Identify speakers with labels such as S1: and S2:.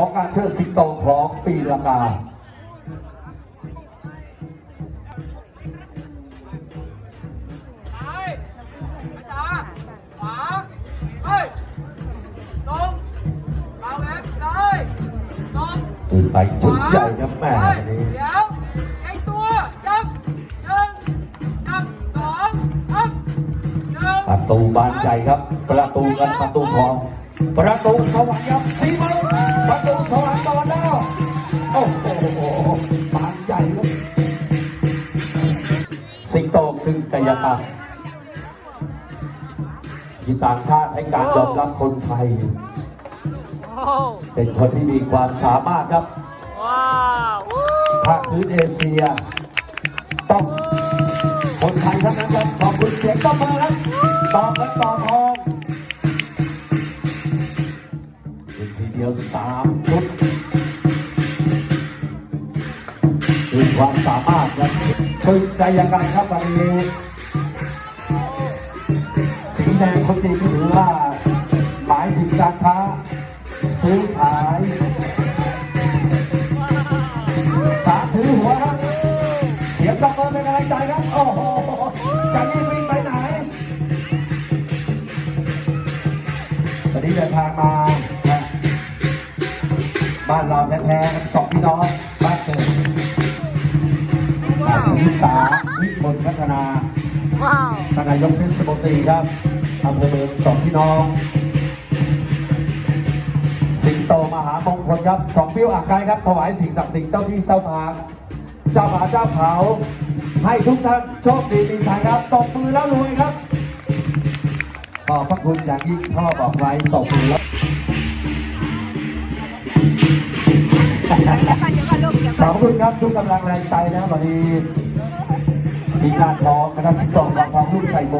S1: ของการเชิดสิงโตของปีละกา
S2: ซ้ายช้าขวาเฮ้ยตรงเราเล็กเลยตรง
S1: ตื่นไปชุดใหญ่ครับแม่
S2: เฮ้ย
S1: วันนี้
S2: เดี๋ยวไอ้ตัวจับหนึ่งจับสองอัพหนึ่ง
S1: ประตูบานใหญ่ครับ ประตูเงินประตูทองประตูสวรรค์ครับสีมาป โอ้โหบานใหญ่ครับสิงโตคึงกายกรรมที่ต่างชาติให้การยอมรับคนไทย เป็นคนที่มีความสามารถครับภาคพื้นเอเชีย ต้องคนไทยทั้งนั้นครับขอบคุณเสียงต้อมือครับตอเงินต่อทองทีเดียวสาม ความสามารถครับคือใจยังไงครับวันนี้สีแดงคนจีถือว่าหมายถึงการค้าซื้อขายสาถือหัวครับเสียงตะโกนเป็นกำลังใจครับโอ้โหจะรีบวิ่งไปไหนวันนี้เดินทางมาบ้านเราแท้ๆสองพี่น้อง สาวิมลพัฒนา
S2: ว้าว
S1: ท่านนายกเทศมนตรีครับอำเภอเมืองสองพี่น้อง สิงโตมหามงคลครับสองปิ้วอ่างไกลครับถวายสิ่งศักดิ์สิทธิ์เจ้าที่เจ้าทางเจ้าป่าเจ้าเขาให้ทุกท่านโชคดีมีชัยครับตบมือแล้วรวยครับขอบพระคุณอย่างยิ่งพ่อบอกไว้ตบมือแล้ว คุณครับทุกกำลังแรงใจนะวันนี้มีการทองนะครับสิงโตทองลูกใส่มุ